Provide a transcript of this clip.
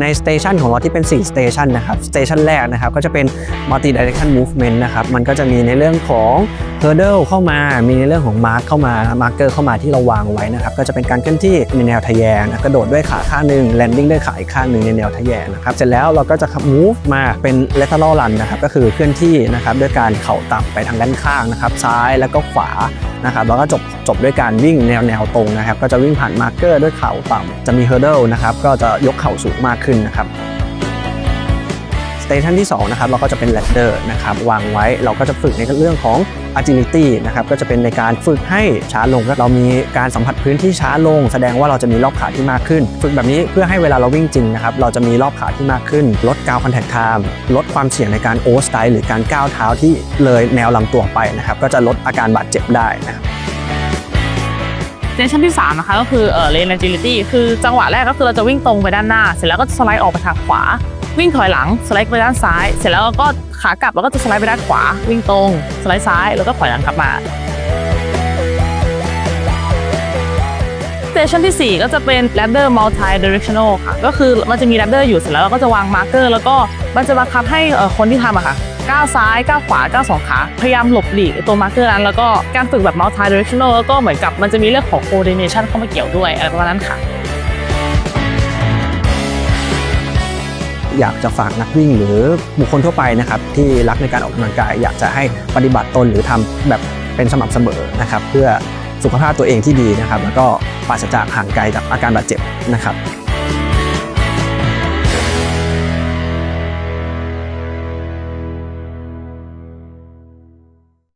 ในสเตชันของเราที่เป็น4สเตชันนะครับสเตชันแรกนะครับก็จะเป็น multi direction movement นะครับมันก็จะมีในเรื่องของ hurdle เข้ามา มีในเรื่องของ mark เข้ามา marker เข้ามาที่เราวางไว้นะครับ ก็จะเป็นการเคลื่อนที่ในแนวทะแยงนะกระโดดด้วยขาข้างหนึ่ง landing ด้วยขาอีกข้างหนึ่งในแนวทะแยงนะครับ เสร็จแล้วเราก็จะ move มาเป็น lateral run นะครับ ก็คือเคลื่อนที่นะครับด้วยการเข่าต่ำไปทางด้านข้างนะครับ ซ้ายแล้วก็ขวานะครับแล้วก็จบจบด้วยการวิ่งแนวแนวตรงนะครับ ก็จะวิ่งผ่าน marker ด้วยเข่าต่ำจะมี hurdle นะครับ ก็จะยกเข่าสูงมากขึ้นนะครับ เตชันที่2นะครับเราก็จะเป็น ladder นะครับวางไว้เราก็จะฝึกในเรื่องของ agility นะครับก็จะเป็นในการฝึกให้ช้าลงเรามีการสัมผัสพื้นที่ช้าลง แสดงว่าเราจะมีรอบขาที่มากขึ้น ฝึกแบบนี้เพื่อให้เวลาเราวิ่งจริงนะครับเราจะมีรอบขาที่มากขึ้น ลดกาวคอนแทคไทม์ลดความเสี่ยงในการโอสไตล์หรือการก้าวเท้าที่เลยแนวลำตัวไปนะครับก็จะลดอาการบาดเจ็บได้นะครับสเตชันที่3นะคะก็คือเออ lane agility คือจังหวะแรกก็คือเราจะวิ่งตรงไปด้านหน้า เสร็จแล้วก็จะสไลด์ออกไปทางขวา วิ่งถอยหลังสไลด์ไปด้านซ้าย เสร็จแล้วก็ขากลับแล้วก็จะสไลด์ไปด้านขวา วิ่งตรงสไลด์ซ้ายแล้วก็ถอยหลังกลับมาสเตชันที่ 4 ก็จะเป็น ladder multi directional ค่ะ ก็คือมันจะมี ladder อยู่เสร็จแล้วเราก็จะวาง marker แล้วก็มันจะบังคับให้คนที่ทำอะค่ะก้าวซ้ายก้าวขวาก้าวสองขา พยายามหลบหลีกตัวมาร์เกอร์นั้น แล้วก็การฝึกแบบ multi directional แล้วก็เหมือนกับมันจะมีเรื่องของ coordination เข้ามาเกี่ยวด้วยอะไรประมาณนั้นค่ะ อยากจะฝากนักวิ่งหรือบุคคลทั่วไปนะครับที่รักในการออกกำลังกาย อยากจะให้ปฏิบัติตนหรือทำแบบเป็นสม่ำเสมอนะครับ เพื่อสุขภาพตัวเองที่ดีนะครับ แล้วก็ปราศจากห่างไกลจากอาการบาดเจ็บนะครับ